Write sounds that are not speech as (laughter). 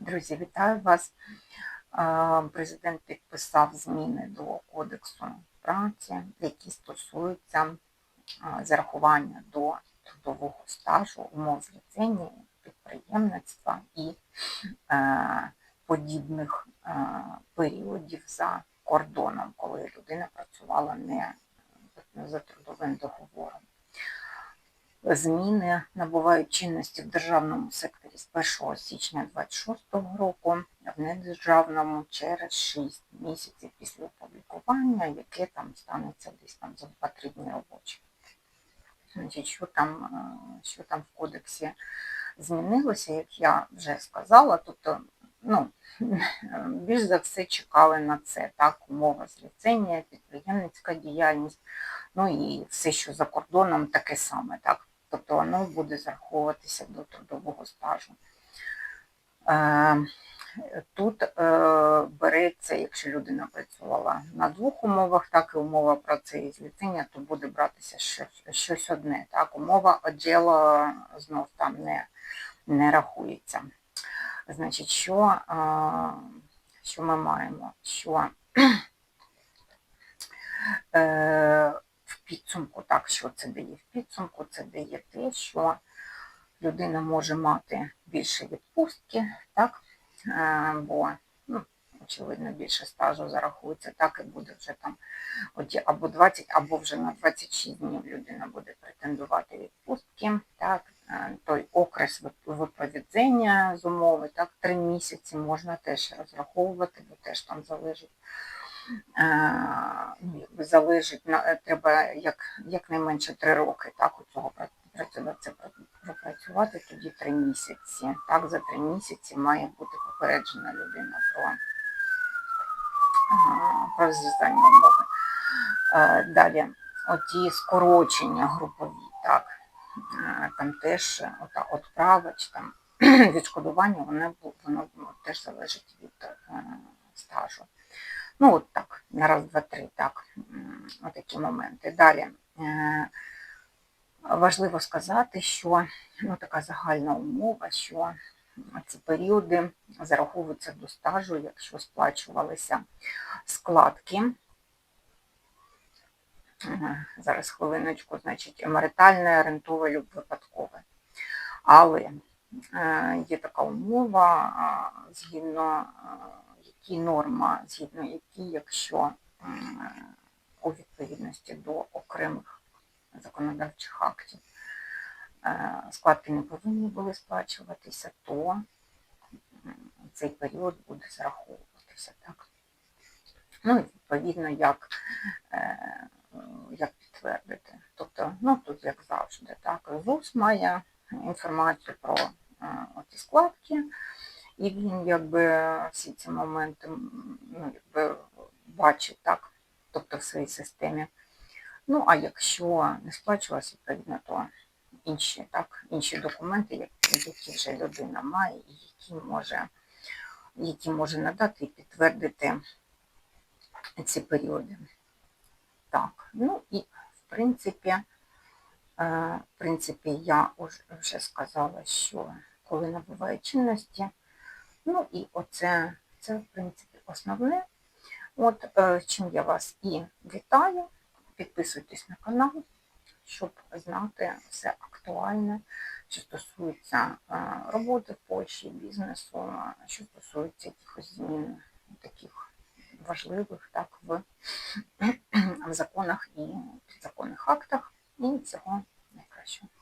Друзі, вітаю вас. Президент підписав зміни до Кодексу праці, які стосуються зарахування до трудового стажу умов зліцення, підприємництва і е, подібних е, періодів за кордоном, коли людина працювала не за трудовим договором. Зміни набувають чинності в державному секторі з 1 січня 2026 року, в недержавному через 6 місяців після опублікування, яке там станеться десь там за 2-3 дні робочі. Що там, е, що там в кодексі змінилося, як я вже сказала, тобто, ну, (laughs) більш за все чекали на це, так, умова зліцення, підприємницька діяльність, ну і все, що за кордоном, таке саме, так. Тобто воно буде зараховуватися до трудового стажу. Е, Тут е, береться, якщо людина працювала на двох умовах, так і умова праці і зліцення, то буде братися щось, щось одне. Так, умова оділа знов там не, не рахується. Значить, що, е, що ми маємо? Що (clears throat) підсумку, так, що це дає в підсумку, це дає те, що людина може мати більше відпустки, так, е, бо, ну, очевидно, більше стажу зарахується, так і буде вже там або 20, або вже на 26 днів людина буде претендувати відпустки, так, е, той окрес виповідзення з умови, так, 3 місяці можна теж розраховувати, бо теж там залежить залежить, треба як, якнайменше три роки так, у цього працювати, пропрацювати тоді три місяці. Так, за три місяці має бути попереджена людина про, про розв'язання умови. Е, Далі, оті скорочення групові, так, е, там теж ота от права чи там (clears throat) відшкодування, воно, воно теж залежить від е, стажу. Ну, от так, на раз, два, три, так, отакі моменти. Далі. е, Важливо сказати, що ну, така загальна умова, що ці періоди зараховуються до стажу, якщо сплачувалися складки. Зараз хвилиночку, значить, маритальне, рентове випадкове. Але е, є така умова, згідно е, які норма, згідно які, якщо у відповідності до окремих законодавчих актів е, складки не повинні були сплачуватися, то цей період буде зараховуватися. Так? Ну і відповідно, як, е, як підтвердити. Тобто, ну тут як завжди, так, ЗУС має інформацію про е, оці складки, і він якби всі ці моменти ну, якби бачить, так, тобто в своїй системі. Ну, а якщо не сплачувалося, відповідно, то інші, так, інші документи, які, вже людина має, і які може, які може надати і підтвердити ці періоди. Так, ну і в принципі, е, в принципі, я вже сказала, що коли набуває чинності, ну і оце, це, в принципі, основне. От е, чим я вас і вітаю. Підписуйтесь на канал, щоб знати все актуальне, що стосується е, роботи в Польщі, бізнесу, е, що стосується якихось змін таких важливих так, в, (clears throat) в законах і підзаконних актах. І всього найкращого.